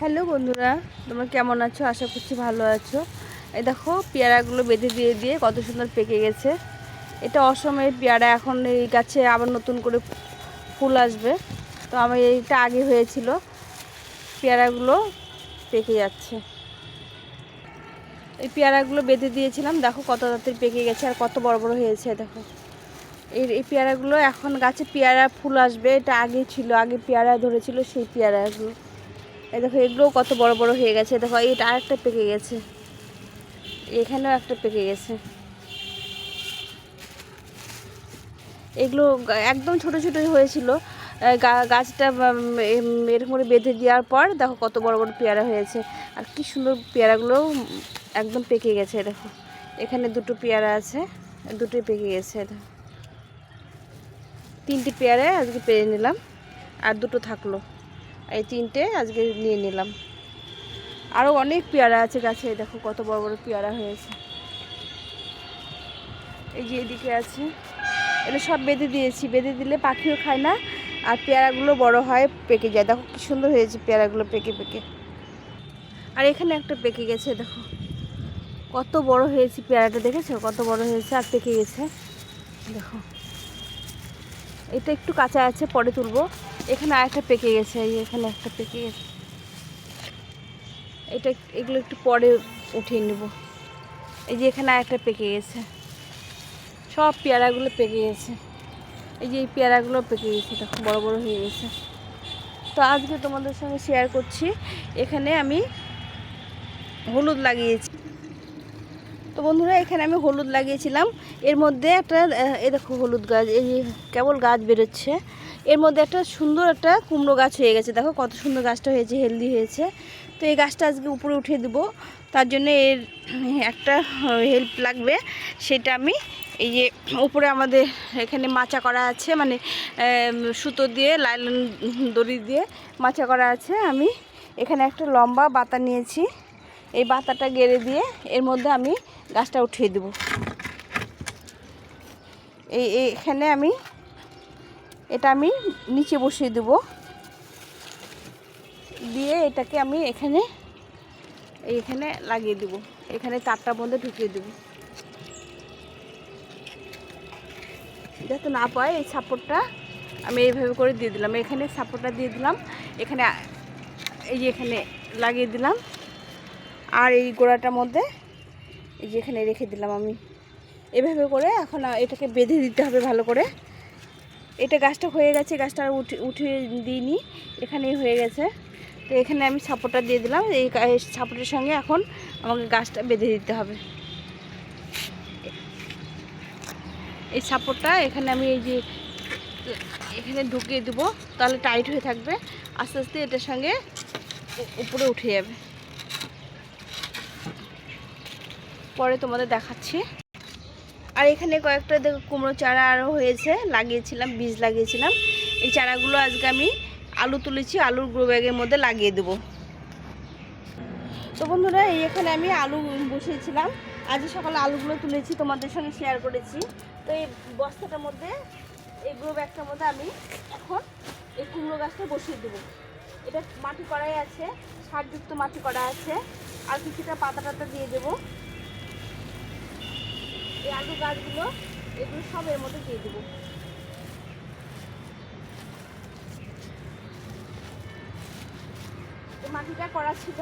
Hello বন্ধুরা, তোমরা কেমন আছো? আশা করছি ভালো আছো। এই দেখো, পেয়ারাগুলো বেঁধে দিয়ে দিয়ে কত সুন্দর পেকে গেছে। এটা অসময়ের পেয়ারা, এখন এই গাছে আবার নতুন করে ফুল আসবে। তো আমার এইটা আগে হয়েছিল, পেয়ারাগুলো পেকে যাচ্ছে। এই পেয়ারাগুলো বেঁধে দিয়েছিলাম, দেখো কত তাড়াতাড়ি পেকে গেছে আর কত বড় বড় হয়েছে, দেখো। এই এই পেয়ারাগুলো এখন গাছে পেয়ারা ফুল আসবে, এটা আগে ছিল, আগে পেয়ারা ধরেছিল সেই পেয়ারাগুলো। এই দেখো, এগুলোও কত বড় বড় হয়ে গেছে। দেখো এটা আরেকটা পেকে গেছে। এখানেও একটা পেকে গেছে। এগুলো একদম ছোট ছোট হয়েছিল। গাছটা এরকম করে বেঁধে দেওয়ার পর দেখো কত বড় বড় পেয়ারা হয়েছে। আর কি সুন্দর পেয়ারাগুলোও একদম পেকে গেছে দেখো। এখানে দুটো পেয়ারা আছে, দুটোই পেকে গেছে তিনটে পেয়ারা আজকে পেরে নিলাম, আর দুটো থাকল। এই তিনটে আজকে নিয়ে নিলাম। আরও অনেক পেয়ারা আছে গাছে দেখো কত বড় বড় পেয়ারা হয়েছে। এই যে এদিকে আছে, এটা সব বেঁধে দিয়েছি, বেঁধে দিলে পাখিও খায় না, আর পেয়ারাগুলো বড় হয়, পেকে যায়। দেখো কি সুন্দর হয়েছে পেয়ারাগুলো পেকে পেকে। আর এখানে একটা পেকে গেছে, দেখো। কত বড় হয়েছে পেয়ারাটা, দেখেছ? কত বড় হয়েছে আর পেকে গেছে। দেখো। এটা একটু কাঁচা আছে, পরে তুলবো। এখানে আরেকটা পেকে গেছে এখানে একটা পেকে গেছে। এটা এগুলো একটু পরে উঠিয়ে নেব। এই যে এখানে আরেকটা পেকে গেছে। সব পেয়ারাগুলো পেকে গেছে। এই যে এই পেয়ারাগুলো পেকে গেছে, দেখো, বড় বড় হয়ে গেছে। তো আজকে তোমাদের সঙ্গে শেয়ার করছি। এখানে আমি হলুদ লাগিয়েছি। তো বন্ধুরা, এখানে আমি হলুদ লাগিয়েছিলাম। এর মধ্যে একটা এই দেখো হলুদ গাছ, এই কেবল গাছ বেরোচ্ছে। এর মধ্যে একটা সুন্দর একটা কুমড়ো গাছ হয়ে গেছে। দেখো কত সুন্দর গাছটা হয়েছে হেলদি হয়েছে। তো এই গাছটা আজকে উপরে উঠিয়ে দেবো। তার জন্য এর একটা হেল্প লাগবে। সেটা আমি এই যে উপরে আমাদের এখানে মাচা করা আছে মানে সুতো দিয়ে, লাইলন দড়ি দিয়ে মাচা করা আছে। আমি এখানে একটা লম্বা বাতা নিয়েছি। এই বাতাটা গেড়ে দিয়ে এর মধ্যে আমি গাছটা উঠিয়ে দেব। এই এই- এখানে আমি এটা আমি নিচে বসিয়ে দেব। দিয়ে এটাকে আমি এখানে এখানে লাগিয়ে দেব। এখানে তারটার মধ্যে ঢুকিয়ে দেব। যাতে না পায় এই সাপোর্টটা আমি এইভাবে করে দিয়ে দিলাম। এখানে সাপোর্টটা দিয়ে দিলাম। এখানে এই যে এখানে লাগিয়ে দিলাম। আর এই গোড়াটার মধ্যে এই যে এখানে রেখে দিলাম আমি। এভাবে করে এখন এটাকে বেঁধে দিতে হবে ভালো করে। এটা গাছটা হয়ে গেছে, গাছটা আর উঠে উঠিয়ে দিইনি, এখানেই হয়ে গেছে। তো এখানে আমি সাপোর্টটা দিয়ে দিলাম, এই সাপোর্টের সঙ্গে এখন আমাকে গাছটা বেঁধে দিতে হবে। এই সাপোর্টটা এখানে আমি এই যে, এখানে ঢুকিয়ে দেবো, তাহলে টাইট হয়ে থাকবে, আস্তে আস্তে এটার সঙ্গে উপরে উঠে যাবে। পরে তোমাদের দেখাচ্ছি। আর এখানে কয়েকটা দেখো, কুমড়ো চারা আরও হয়েছে, লাগিয়েছিলাম, বীজ লাগিয়েছিলাম। এই চারাগুলো আজকে আমি আলু তুলেছি, আলুর গ্রো ব্যাগের মধ্যে লাগিয়ে দেবো। তো বন্ধুরা, এই এখানে আমি আলু বসিয়েছিলাম। আজ সকালে আলুগুলো তুলেছি, তোমাদের সঙ্গে শেয়ার করেছি। তো এই বস্তাটার মধ্যে, এই গ্রো ব্যাগটার মধ্যে আমি এখন এই কুমড়ো গাছটা বসিয়ে দেবো। এটা মাটি করাই আছে, সারযুক্ত মাটি করা আছে। আর কিছুটা পাতা টাতা দিয়ে দেবো। আলু গাছগুলো, এগুলো সব এর মধ্যে দিয়ে দেবো। মাটিটা করা ছিল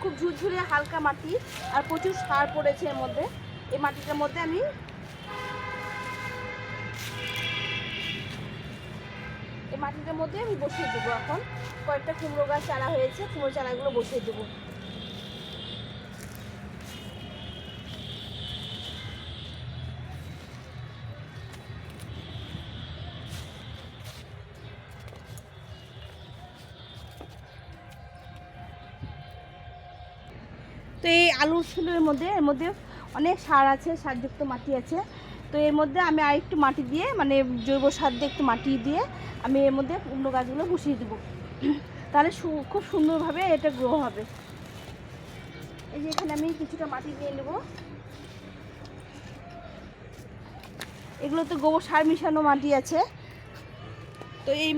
খুব ঝুরঝুরে হালকা মাটি, আর প্রচুর সার পড়েছে এর মধ্যে। এই মাটিটার মধ্যে আমি এই মাটিটার মধ্যে আমি বসিয়ে দেবো এখন। কয়েকটা কুমড়ো গাছ চারা হয়েছে, কুমড়ো চারাগুলো বসিয়ে দেবো। তো এই আলুর ফুলের মধ্যে, এর মধ্যে অনেক সার আছে, সারযুক্ত মাটি আছে। তো এর মধ্যে আমি আরেকটু মাটি দিয়ে মানে জৈব সার দিয়ে একটু মাটি দিয়ে আমি এর মধ্যে কুমড়ো গাছগুলো বসিয়ে দেবো। তাহলে খুব সুন্দরভাবে এটা গ্রো হবে। এই যে এখানে আমি কিছুটা মাটি দিয়ে নেব। এগুলো তো গোবর সার মিশানো মাটি আছে। তো এই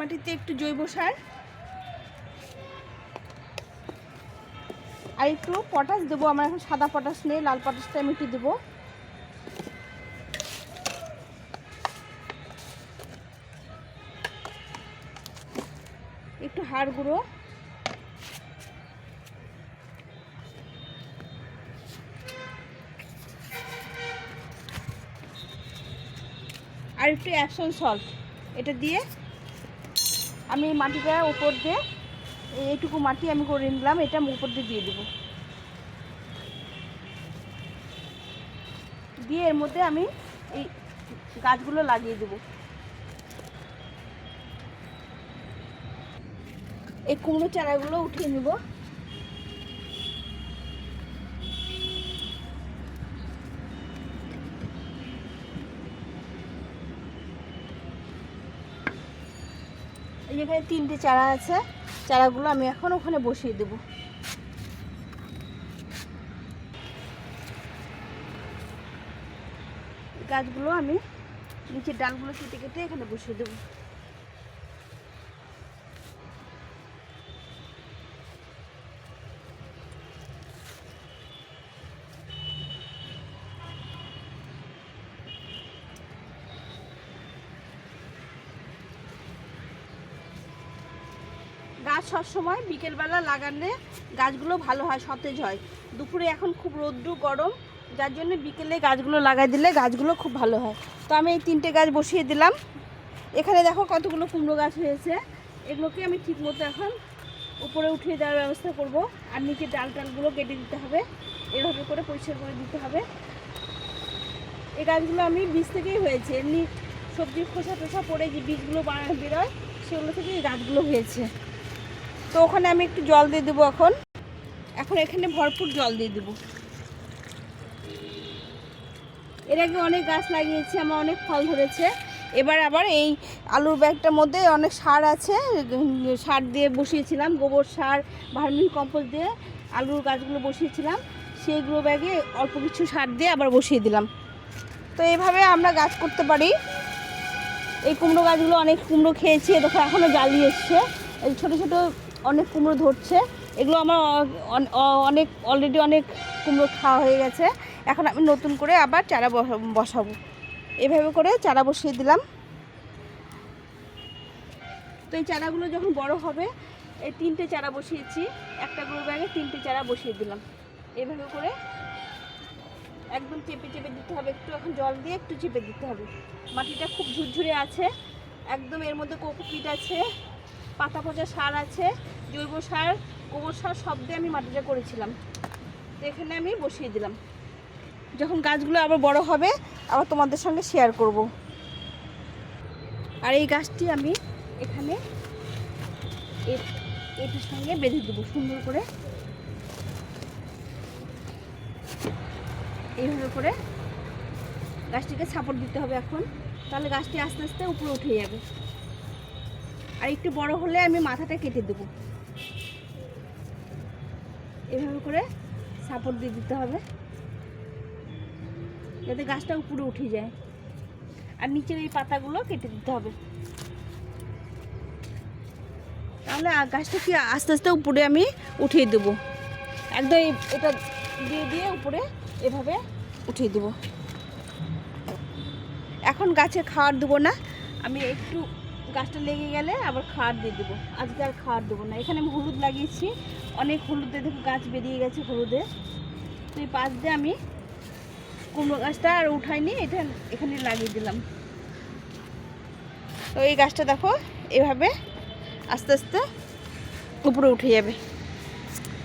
মাটিতে একটু জৈব সার আর একটু পটাশ দেবো, আমার এখন সাদা পটাশ নেই, লাল পটাশটা আমি একটু দেবো। একটু হাড় গুঁড়ো। আর একটু অ্যাপসন সল্ট, এটা দিয়ে আমি মাটিটা উপর দিয়ে এইটুকু মাটি আমি করে নিলাম, এটা উপর দিয়ে দিয়ে দেবো। দিয়ে এর মধ্যে আমি এই গাছগুলো লাগিয়ে দেবো। এই কুমড়ো চারাগুলো উঠিয়ে নেব। এখানে তিনটে চারা আছে। চারাগুলো আমি এখন ওখানে বসিয়ে দেবো। গাছগুলো আমি নিচের ডালগুলো কেটে কেটে এখানে বসিয়ে দেবো। গাছ সবসময় বিকেলবেলা লাগালে গাছগুলো ভালো হয়, সতেজ হয়। দুপুরে এখন খুব রৌদ্র গরম, যার জন্য বিকেলে গাছগুলো লাগাই দিলে গাছগুলো খুব ভালো হয়। তো আমি এই তিনটে গাছ বসিয়ে দিলাম। এখানে দেখো কতগুলো কুমড়ো গাছ হয়েছে। এগুলোকে আমি ঠিক মতো এখন উপরে উঠিয়ে দেওয়ার ব্যবস্থা করব। আর নিচে ডাল টালগুলো কেটে দিতে হবে। এভাবে করে পরিষ্কার করে দিতে হবে। এই গাছগুলো আমি বীজ থেকেই হয়েছে। এমনি সবজির খোসা টোসা পড়ে যে বীজগুলো বেরোয়, সেগুলো থেকে এই গাছগুলো হয়েছে। তো ওখানে আমি একটু জল দিয়ে দেবো এখন। এখন এখানে ভরপুর জল দিয়ে দেবো। এর আগে অনেক গাছ লাগিয়েছি, আমার অনেক ফল ধরেছে। এবার আবার এই আলুর ব্যাগটার মধ্যে অনেক সার আছে, সার দিয়ে বসিয়েছিলাম, গোবর সার, ভার্মিন কম্পোস্ট দিয়ে আলুর গাছগুলো বসিয়েছিলাম। সেইগুলো ব্যাগে অল্প কিছু সার দিয়ে আবার বসিয়ে দিলাম। তো এইভাবে আমরা গাছ করতে পারি। এই কুমড়ো গাছগুলো অনেক কুমড়ো খেয়েছি দেখো এখনও জ্বালিয়ে এসছে। এই ছোটো ছোটো অনেক কুমড়ো ধরছে। এগুলো আমার অনেক অলরেডি অনেক কুমড়ো খাওয়া হয়ে গেছে। এখন আমি নতুন করে আবার চারা বসা- বসাবো। এভাবে করে চারা বসিয়ে দিলাম। তো এই চারাগুলো যখন বড় হবে, এই তিনটে চারা বসিয়েছি। একটা গ্রো ব্যাগে তিনটে চারা বসিয়ে দিলাম। এভাবে করে একদম চেপে চেপে দিতে হবে। একটু এখন জল দিয়ে একটু চেপে দিতে হবে। মাটিটা খুব ঝুরঝুরে আছে। একদম এর মধ্যে কোকোপিট আছে। পাতা পচা সার আছে, জৈব সার, গোবর সার, সব দিয়ে আমি মাটিটা করেছিলাম। তো এখানে আমি বসিয়ে দিলাম। যখন গাছগুলো আবার বড় হবে, আবার তোমাদের সঙ্গে শেয়ার করব। আর এই গাছটি আমি এখানে এটার সঙ্গে বেঁধে দেবো, সুন্দর করে। এইভাবে করে গাছটিকে সাপোর্ট দিতে হবে এখন। তাহলে গাছটি আস্তে আস্তে উপরে উঠে যাবে। আর একটু বড় হলে আমি মাথাটা কেটে দেবো। এভাবে করে সাপোর্ট দিয়ে দিতে হবে। যাতে গাছটা উপরে উঠে যায়। আর নিচের এই পাতাগুলো কেটে দিতে হবে। তাহলে গাছটা কি আস্তে আস্তে উপরে আমি উঠিয়ে দেবো। একদম এটা দিয়ে দিয়ে উপরে এভাবে উঠিয়ে দেবো। এখন গাছে খাওয়ার দেবো না। আমি একটু গাছটা লেগে গেলে আবার খাওয়ার দিয়ে দেবো। আজকে আর খাওয়ার দেবো না। এখানে আমি হলুদ লাগিয়েছি। অনেক হলুদে দেখো গাছ বেরিয়ে গেছে হলুদে। তো এই পাশ দিয়ে আমি কুমড়ো গাছটা আর উঠাইনি, এটা এখানে লাগিয়ে দিলাম। তো এই গাছটা দেখো, এভাবে আস্তে আস্তে উপরে উঠে যাবে।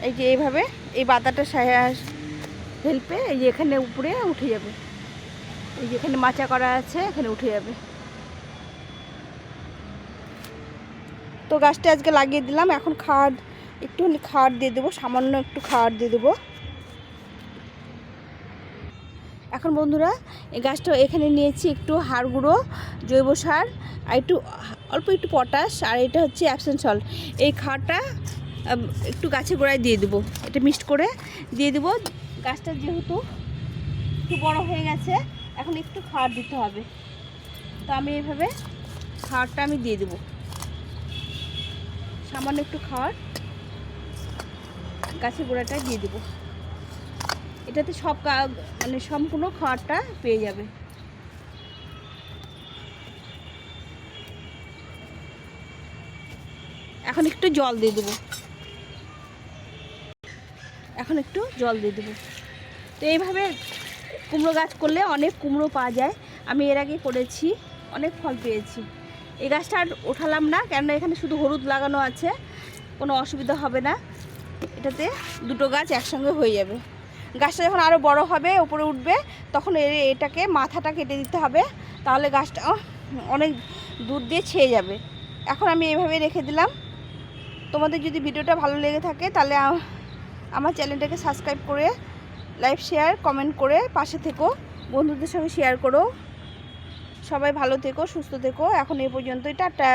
এই যে এইভাবে এই বাতাটা হেল্পে এই যে এখানে উপরে উঠে যাবে। এই যে এখানে মাচা করা আছে, এখানে উঠে যাবে। তো গাছটা আজকে লাগিয়ে দিলাম। এখন খাদ একটুখানি খাদ দিয়ে দেবো, সামান্য একটু খাদ দিয়ে দেবো। এখন বন্ধুরা, এই গাছটা এখানে নিয়েছি একটু হাড় গুঁড়ো, জৈব সার আর একটু অল্প একটু পটাশ আর এটা হচ্ছে অ্যাবসেন্ট সল্ট। এই খাওয়াটা একটু গাছের গোড়ায় দিয়ে দেবো। এটা মিক্সড করে দিয়ে দেবো। গাছটা যেহেতু একটু বড় হয়ে গেছে, এখন একটু খাওয়ার দিতে হবে। তো আমি এইভাবে খাওয়ারটা আমি দিয়ে দেবো। সামান্য একটু খাওয়ার গাছের গোড়াটা দিয়ে দেবো। এটাতে সব মানে সম্পূর্ণ খাওয়ারটা পেয়ে যাবে। এখন একটু জল দিয়ে দেবো। এখন একটু জল দিয়ে দেবো। তো এইভাবে কুমড়ো গাছ করলে অনেক কুমড়ো পাওয়া যায়। আমি এর আগে করেছি, অনেক ফল পেয়েছি। এই গাছটা আর ওঠালাম না, কেননা এখানে শুধু হলুদ লাগানো আছে, কোনো অসুবিধা হবে না। এটাতে দুটো গাছ একসঙ্গে হয়ে যাবে। গাছটা যখন আরও বড় হবে উপরে উঠবে, তখন এটাকে মাথাটা কেটে দিতে হবে, তাহলে গাছটা অনেক দূর দিয়ে ছেয়ে যাবে। এখন আমি এভাবে রেখে দিলাম। তোমাদের যদি ভিডিওটা ভালো লেগে থাকে, তাহলে আমার চ্যানেলটাকে সাবস্ক্রাইব করে, লাইক, শেয়ার, কমেন্ট করে পাশে থেকো। বন্ধুদের সঙ্গে শেয়ার করো। সবাই ভালো থেকো সুস্থ থেকো। এখন এই পর্যন্তই টাটা।